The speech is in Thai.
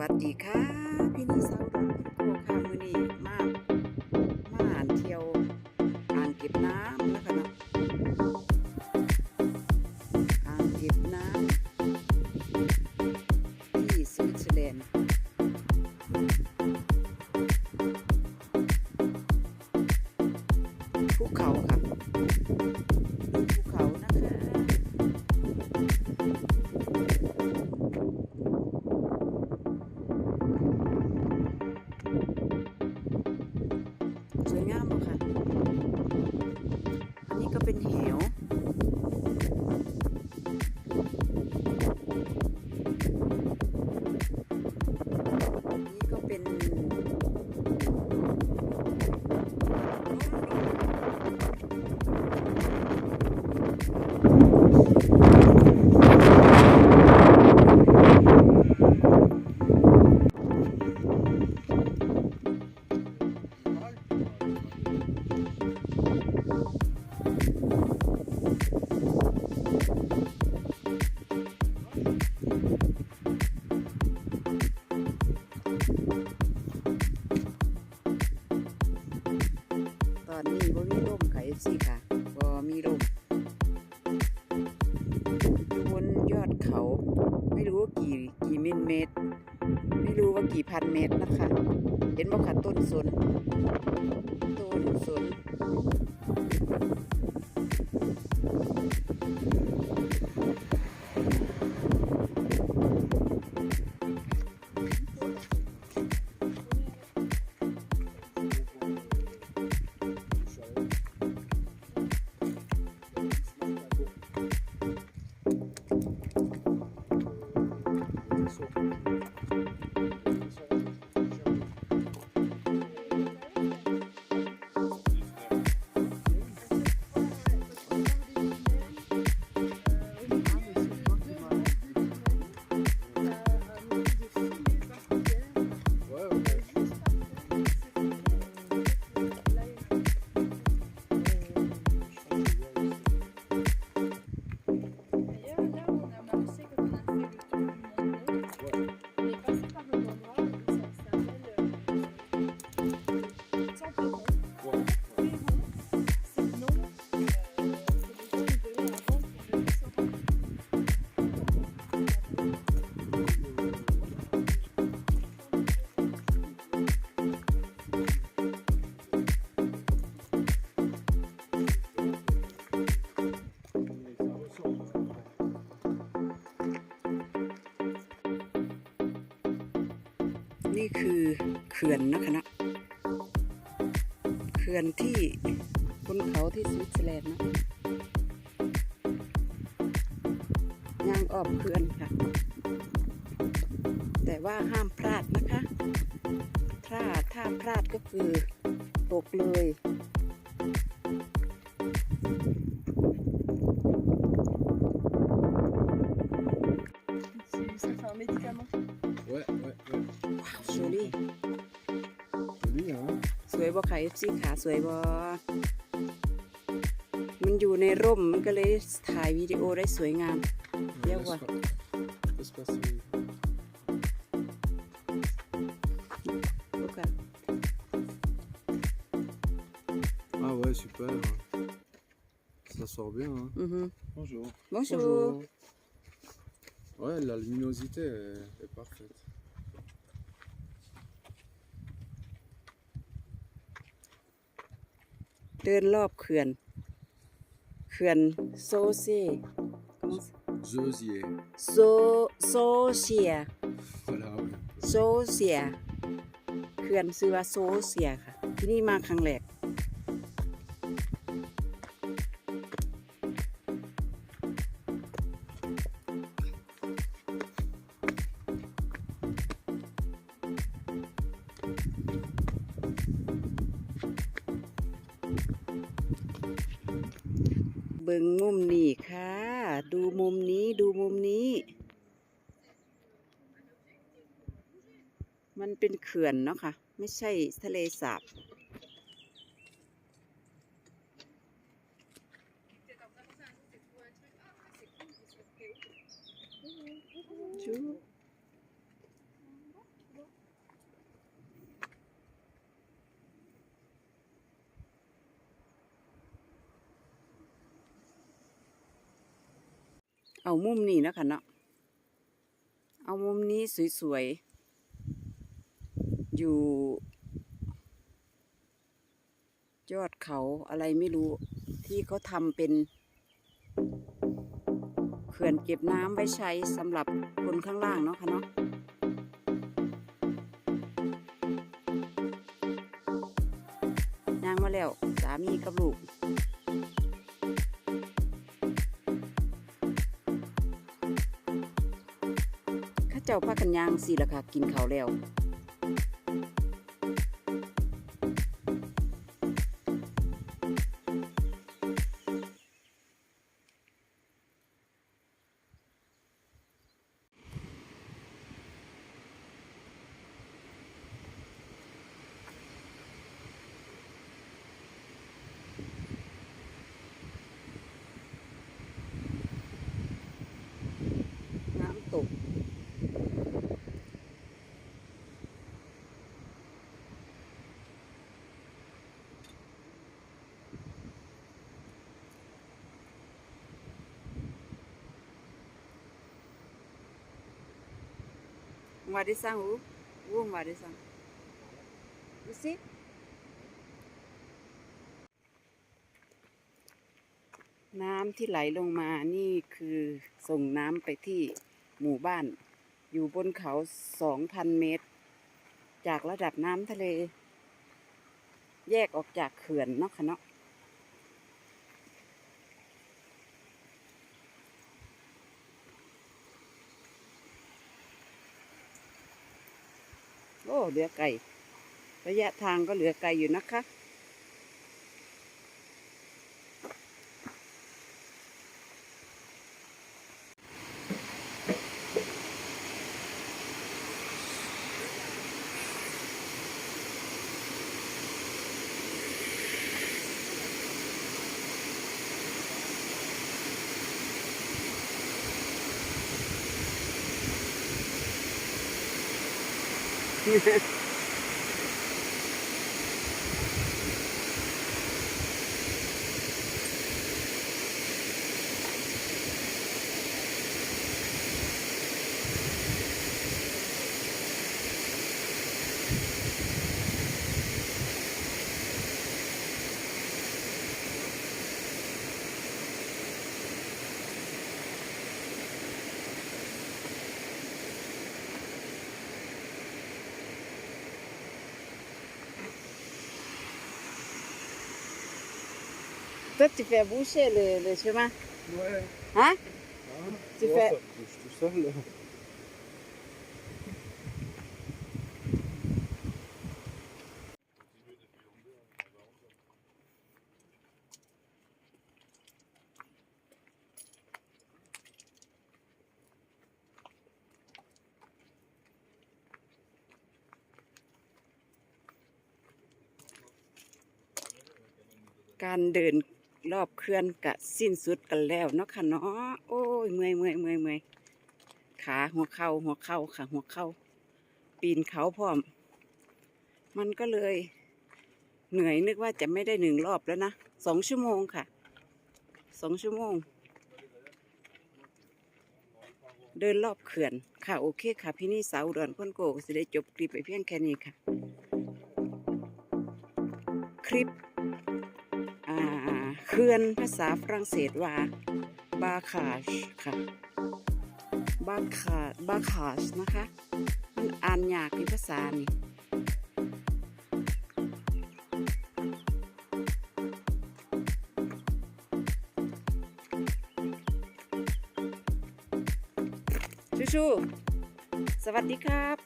วัสดีค่ะ พี่นิสาวดอนโกค่ะมื้อนี้มา สวยงามเลยค่ะ อันนี้ก็เป็นเหว ตอนนี้บ่มีร่มค่ะ FC ค่ะบ่มีร่มอยู่บนยอดเขา ไม่รู้ว่ากี่กี่มิลเมตร ไม่รู้ว่ากี่พันเมตรนะคะ เห็นบ่ค่ะต้นสนต้นสน Thank you. นี่คือเขื่อนนะคะนะเขื่อนที่บนเขาที่สวิตเซอร์แลนด์นะย่างออบเขื่อนค่ะ แต่ว่าห้ามพลาดนะคะ ถ้าถ้าพลาดก็คือตกเลย วยบ่ค่ะเอฟซีขาสวยบ่มันอยู่ในร่มมันก็เลยถ่ายวิดีโอได้สวยงาม Ouais, Bien, laisse ouais. pas- laisse passer. ดูค่ะ Ah ouais, super. Ça sort bien, hein อือฮึ Bonjour. Bonjour. Ouais, la luminosité est, est parfaite. เดินรอบเขื่อน เขื่อนโซเซ Zosier. โซโซเชีย Voilà, ouais. โซเซีย เขื่อนชื่อว่าโซเซียค่ะ ที่นี่มาครั้งแรก บิงมุมนี้ค่ะ ดูมุมนี้ดูมุมนี้ มันเป็นเขื่อนเนาะค่ะ ไม่ใช่ทะเลสาบ เอามุมนี้นะคะเนาะเอามุมนี้สวยๆ อยู่ ยอดเขาอะไรไม่รู้ที่เขาทำเป็นเขื่อนเก็บน้ำไว้ใช้สำหรับคนข้างล่างเนาะค่ะเนาะย่างมาแล้วสามีกับลูก เจ้าพากันยางสิละค่ะกินข้าวแล้ว Ngoài đi sang Ú Ú ngoài đi sang Ú xí น้ำที่ไหลลงมานี่คือส่งน้ำไปที่หมู่บ้านอยู่บนเขาสองพันเมตร จากระดับน้ำทะเล แยกออกจากเขื่อนเนาะค่ะเนาะ โอ้ เหลือไก่ ระยะทางก็เหลือไกลอยู่นะคะ experience. Toi, tu fais boucher le, le chemin. Ouais. Hein Hein Tu Ouais, fais- ça bouge tout seul. là. .การเดิน รอบเขื่อนกะสิ้นสุดกันแล้วเนาะค่ะเนาะโอ้ยเมื่อยเมื่อยเมื่อยเมื่อยขาหัวเข่าหัวเข่าค่ะ หัวเข่าปีนเขาพร้อม มันก็เลย เหนื่อยนึกว่าจะไม่ได้หนึ่งรอบแล้วนะสองชั่วโมงค่ะสองชั่วโมง เดินรอบเขื่อน ค่ะโอเคค่ะ พี่นี่สาวดอนพ้นโกก็จะได้จบคลิปไปเพียงแค่นี้ค่ะ คลิป เขื่อนภาษาฝรั่งเศสว่าบาคาชค่ะบาคาบาคาชนะคะ มันอ่านยากในภาษานี่ชูชูสวัสดีครับ